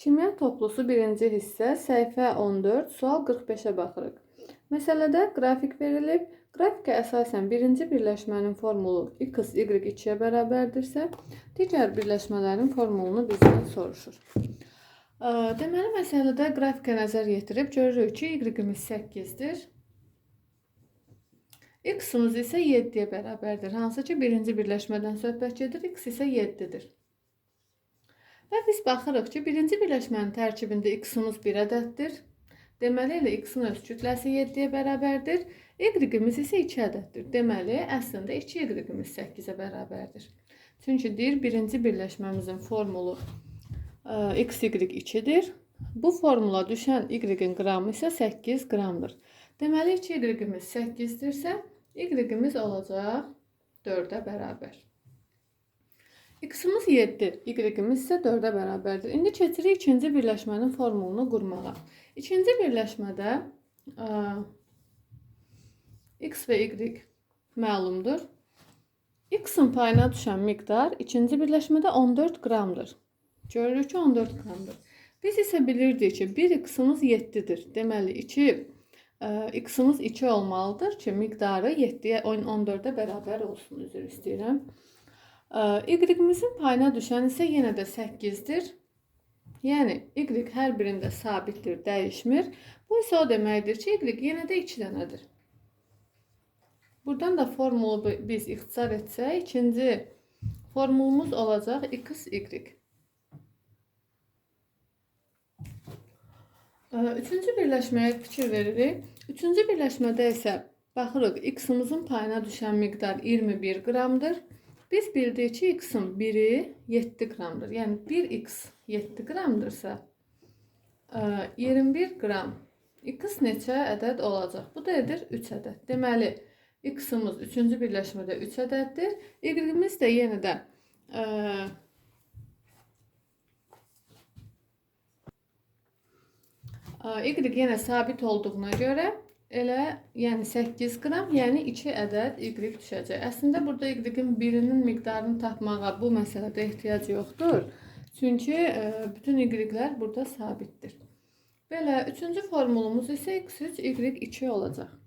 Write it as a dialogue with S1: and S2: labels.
S1: Kimya toplusu birinci hissə, səhifə 14, sual 45-ə baxırıq. Məsələdə qrafik verilib. Qrafikə əsasən birinci birləşmənin formulu x, y 2-yə bərabərdirsə, digər birləşmələrin formulunu bizdən soruşur. Deməli, məsələdə qrafikə nəzər yetirib görürük ki, y-imiz 8-dir. X-imiz isə 7-yə bərabərdir. Hansı ki, birinci birləşmədən söhbət gedir, x isə 7-dir. Və biz baxırıq ki, birinci birləşmənin tərkibində x-imiz 1 ədəddir. Deməli, elə x-in öz kütləsi 7-yə bərabərdir. Y-imiz isə 2 ədəddir. Deməli, əslində 2y-imiz 8-ə bərabərdir. Çünki deyir, birinci birləşməmizin formulu ə, x, y 2-dir. Bu formula düşən y-in qramı isə 8 qramdır. Deməli, 2y-imiz 8-dirsə, y-imiz olacaq 4-ə bərabər. X-imiz 7, y-imiz isə 4-ə bərabərdir. İndi keçirik ikinci birləşmənin formulunu qurmağa. İkinci birləşmədə x və y məlumdur. X-in payına düşən miqdar ikinci birləşmədə 14 qramdır. Görürük ki, 14 qramdır. Biz isə bilirdik ki, 1 x-imiz 7-dir. Deməli, 2 ə, x-imiz 2 olmalıdır ki, miqdarı 7-yə 14-ə bərabər olsun. Üzr istəyirəm. Ə, Y-imizin payına düşən isə yenə də 8-dir. Yəni y hər birində sabitdir, dəyişmir. Bu isə o deməkdir ki, y yenə də 2 dənədir. Buradan da formulu bi- biz ixtisar etsək, ikinci formulumuz olacaq x, y. Ə, Üçüncü birləşməyə fikir veririk. Üçüncü birləşmədə isə baxırıq x-imizin payına düşən miqdar 21 qramdır. Biz bildik ki, x-in biri 7 qramdır. Yəni 1x 7 qramdırsa, ə, 21 qram x neçə ədəd olacaq? Bu da edir 3 ədəd. Deməli, x-imiz 3-cü birləşmədə 3 ədəddir. Y-imiz də yenə də ə, Ə, Y yenə sabit olduğuna görə elə yəni 8 qram, yəni 2 ədəd Y düşəcək. Əslində burada Y-in birinin miqdarını tapmağa bu məsələdə ehtiyac yoxdur. Çünki ə, bütün Y-lər burada sabitdir. Belə üçüncü formulumuz isə x3 y2 olacaq.